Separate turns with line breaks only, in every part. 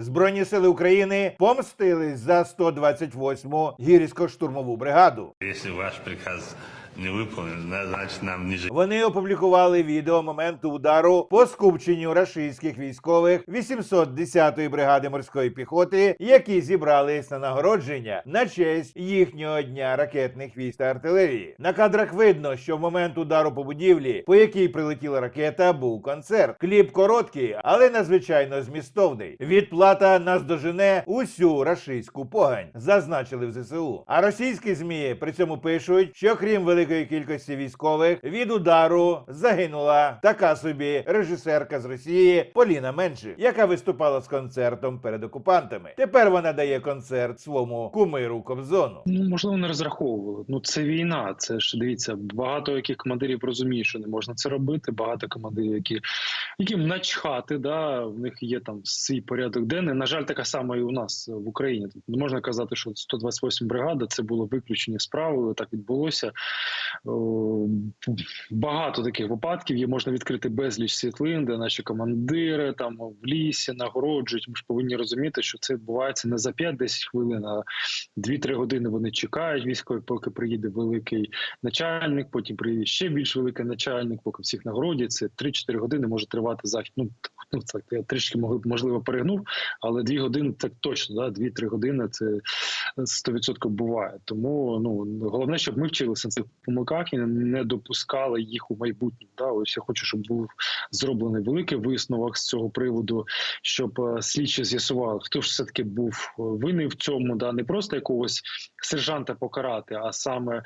Збройні сили України помстились за 128-му гірсько-штурмову бригаду.
Якщо ваш приказ не выполнен, зна- значит нам не жить.
Вони опублікували відео моменту удару по скупченню рашистських військових 810-ї бригади морської піхоти, які зібрались на нагородження на честь їхнього дня ракетних військ та артилерії. На кадрах видно, що в момент удару по будівлі, по якій прилетіла ракета, був концерт. Кліп короткий, але надзвичайно змістовний. Відплата наздожене усю рашистську погань, зазначили в ЗСУ. А російські змі при цьому пишуть, що крім великої кількості військових від удару загинула така собі режисерка з Росії Поліна Меншик, яка виступала з концертом перед окупантами. Тепер вона дає концерт своєму кумиру Кобзону.
Ну, можливо, не розраховували. Ну, це війна. Це ж дивіться, багато яких командирів розуміють, що не можна це робити. Багато командирів, які яким начхати, да, в них є там свій порядок денний. На жаль, така сама і у нас в Україні. Тут можна казати, що 128 бригада це було виключення справи. Так відбулося. О, Багато таких випадків є. Можна відкрити безліч світлин, де наші командири там в лісі нагороджують. Ми ж повинні розуміти, що це відбувається не за 5-10 хвилин, а 2-3 години вони чекають військові, поки приїде великий начальник, потім приїде ще більш великий начальник, поки всіх нагородять. Це 3-4 години може тривати захід. Ну, ну так, я трішки можливо перегнув, але 2 години так точно, да, 2-3 години це 100% буває. Тому ну головне, щоб ми вчилися на цих помилках і не допускали їх у майбутньому. Да? Ось я хочу, щоб був зроблений великий висновок з цього приводу, щоб е, слідчі з'ясували, хто ж все таки був е, винний в цьому, да не просто якогось сержанта покарати, а саме е,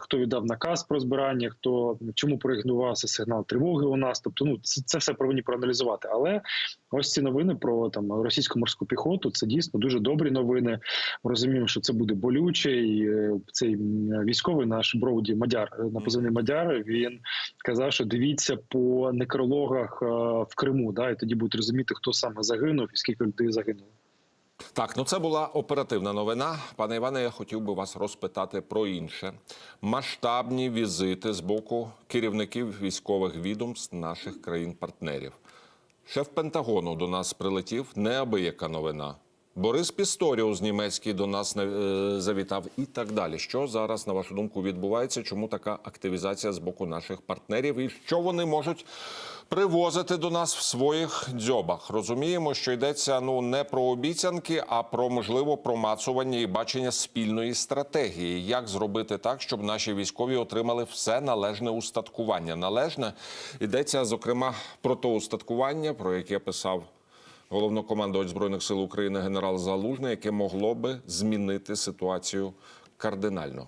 хто віддав наказ про збирання, хто чому проігнорувався сигнал тривоги у нас. Тобто, ну це, це все повинні проаналізувати. Але ось ці новини про там російську морську піхоту це дійсно дуже добрі новини. Ми розуміємо, що це буде болюче, і е, цей військовий наш Броуді Мадяр е, на позивний Мадяр. Він казав, що дивіться по некрологах е, в Криму. Да, і тоді будуть розуміти, хто саме загинув і скільки людей загинуло.
Так, ну це була оперативна новина. Пане Іване, я хотів би вас розпитати про інше. Масштабні візити з боку керівників військових відомств наших країн-партнерів. Шеф Пентагону до нас прилетів неабияка новина. Борис Пісторіус німецький до нас е, завітав і так далі. Що зараз, на вашу думку, відбувається? Чому така активізація з боку наших партнерів? І що вони можуть привозити до нас в своїх дзьобах? Розуміємо, що йдеться ну не про обіцянки, а про можливо промацування і бачення спільної стратегії. Як зробити так, щоб наші військові отримали все належне устаткування? Належне йдеться зокрема про то устаткування, про яке писав головнокомандувач збройних сил України генерал Залужний, яке могло би змінити ситуацію кардинально.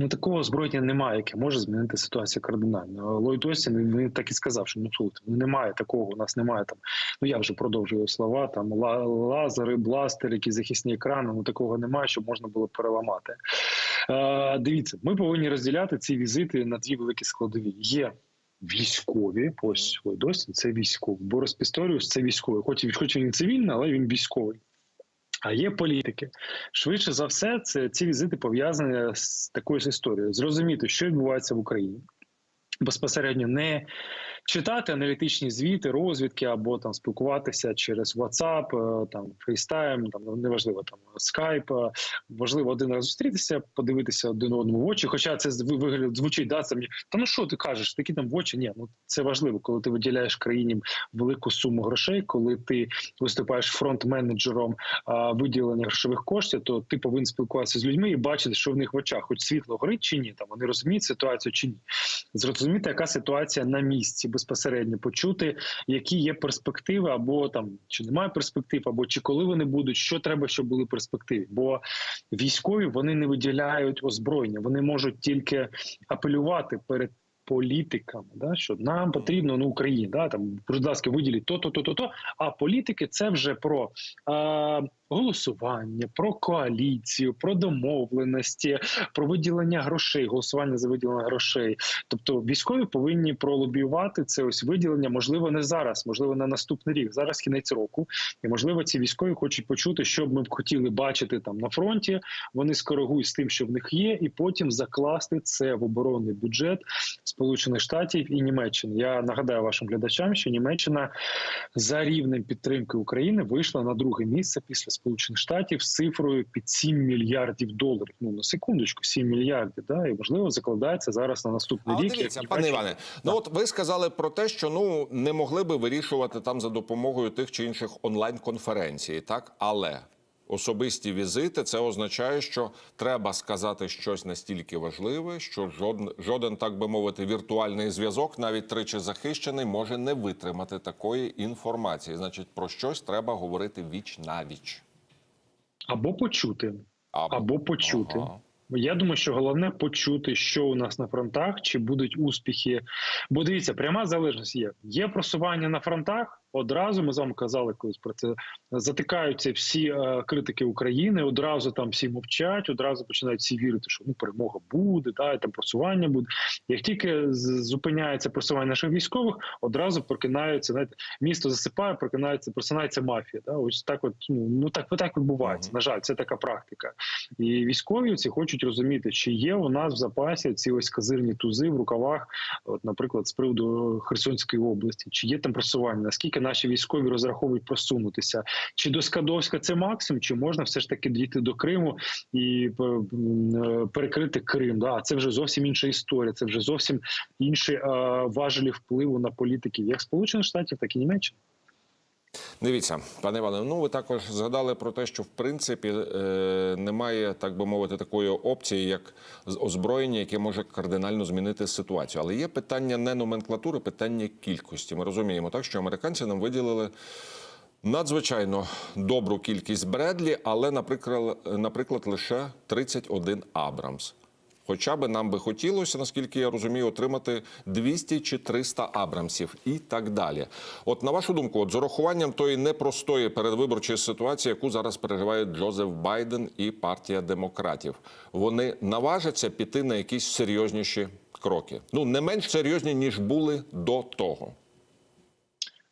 Ну такого озброєння немає, яке може змінити ситуацію кардинально. Ллойд Остін він так і сказав, що ну слухайте, ну немає такого. У нас немає там. Ну я вже продовжую слова. Там ла- лазери, бластери, які захисні екрани. Ну такого немає, щоб можна було переламати. Е, дивіться, ми повинні розділяти ці візити на дві великі складові. Є військові, ось ой, досі – це військовий. Борис Пісторіус – це військовий. Хоч, хоч він цивільний, але він військовий. А є політики. Швидше за все, це ці візити пов'язані з такою ж історією. Зрозуміти, що відбувається в Україні. Безпосередньо не читати аналітичні звіти, розвідки або там спілкуватися через WhatsApp, е, там FaceTime, там неважливо там Skype. Важливо один раз зустрітися, подивитися один одному в очі. Хоча це вигляд звучить, да, це мені та ну що ти кажеш, такі там в очі? Ні, ну це важливо, коли ти виділяєш країні велику суму грошей, коли ти виступаєш фронт-менеджером виділення грошових коштів, то ти повинен спілкуватися з людьми і бачити, що в них в очах, хоч світло горить чи ні, там вони розуміють ситуацію чи ні. Зрозуміти, яка ситуація на місці безпосередньо, почути, які є перспективи, або там чи немає перспектив, або чи коли вони будуть, що треба, щоб були перспективи. Бо військові вони не виділяють озброєння, вони можуть тільки апелювати перед. Політиками, да, що нам потрібно ну Україні, да там будь ласка, виділіть то, то, то, то, то. А політики це вже про е, голосування, про коаліцію, про домовленості, про виділення грошей, голосування за виділення грошей. Тобто військові повинні пролобіювати це ось виділення, можливо, не зараз, можливо, на наступний рік. Зараз кінець року, і можливо, ці військові хочуть почути, що б ми б хотіли бачити там на фронті. Вони скоригують з тим, що в них є, і потім закласти це в оборонний бюджет Сполучених Штатів і Німеччини. Я нагадаю вашим глядачам, що Німеччина за рівнем підтримки України вийшла на друге місце після Сполучених Штатів з цифрою під 7 мільярдів доларів. Ну на секундочку, 7 мільярдів. Да, і можливо закладається зараз на наступний
А
рік.
дивіться, пане Іване, ну от ви сказали про те, що ну не могли би вирішувати там за допомогою тих чи інших онлайн-конференцій, так але. Особисті візити це означає, що треба сказати щось настільки важливе, що жоден, жоден, так би мовити, віртуальний зв'язок, навіть тричі захищений, може не витримати такої інформації. Значить, про щось треба говорити віч на віч.
Або почути. або почути.
Ага.
Я думаю, що головне почути, що у нас на фронтах, чи будуть успіхи. Бо дивіться, пряма залежність є. Є просування на фронтах. Одразу ми з вами казали колись про це. Затикаються всі е, критики України. Одразу там всі мовчать, одразу починають всі вірити, що ну перемога буде, да, і там просування буде. Як тільки зупиняється просування наших військових, одразу прокинаються. Знаєте, місто засипає, прокинається, просинається мафія. Да? Ось так, от ну, ну так, так відбувається. На жаль, це така практика. І військові ці хочуть розуміти, чи є у нас в запасі ці ось казирні тузи в рукавах, от, наприклад, з приводу Херсонської області, чи є там просування, наскільки наші військові розраховують просунутися, чи до Скадовська це максимум, чи можна все ж таки дійти до Криму і е, е, перекрити Крим? Да, це вже зовсім інша історія, це вже зовсім інші е, важелі впливу на політиків як Сполучених Штатів, так і Німеччини.
Дивіться, пане Іване, ну ви також згадали про те, що в принципі е, немає, так би мовити, такої опції, як озброєння, яке може кардинально змінити ситуацію. Але є питання не номенклатури, питання кількості. Ми розуміємо так, що американці нам виділили. Надзвичайно добру кількість Бредлі, але, наприклад, наприклад, лише 31 Абрамс. Хоча би нам би хотілося, наскільки я розумію, отримати 200 чи 300 Абрамсів і так далі. От на вашу думку, от з урахуванням тої непростої передвиборчої ситуації, яку зараз переживає Джозеф Байден і партія демократів, вони наважаться піти на якісь серйозніші кроки. Ну не менш серйозні ніж були до того.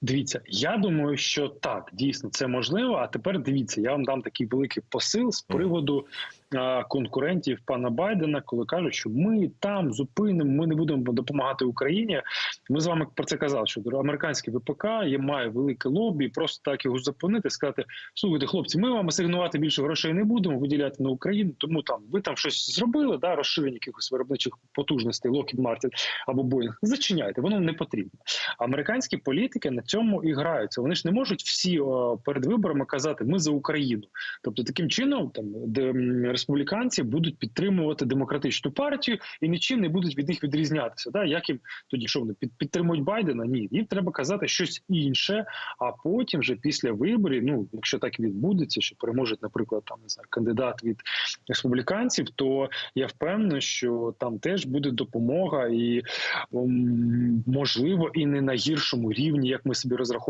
Дивіться, я думаю, що так дійсно це можливо. А тепер дивіться, я вам дам такий великий посил з приводу е, конкурентів пана Байдена, коли кажуть, що ми там зупинимо, ми не будемо допомагати Україні. Ми з вами про це казали, що американський ВПК є має велике лобі, просто так його зупинити, сказати: слухайте, хлопці, ми вам асигнувати більше грошей не будемо виділяти на Україну, тому там ви там щось зробили, да, розширення якихось виробничих потужностей, Lockheed Martin або Boeing, Зачиняйте, воно не потрібно. Американські політики на цьому і граються. Вони ж не можуть всі о, перед виборами казати Ми за Україну. Тобто, таким чином, там де республіканці будуть підтримувати демократичну партію і нічим не будуть від них відрізнятися. Да? Як їм тоді що вони під, підтримують Байдена? Ні, їм треба казати щось інше. А потім, вже після виборів, ну якщо так відбудеться, що переможе, наприклад, там не знаю, кандидат від республіканців, то я впевнений, що там теж буде допомога, і можливо, і не на гіршому рівні, як ми собі розраховуємо.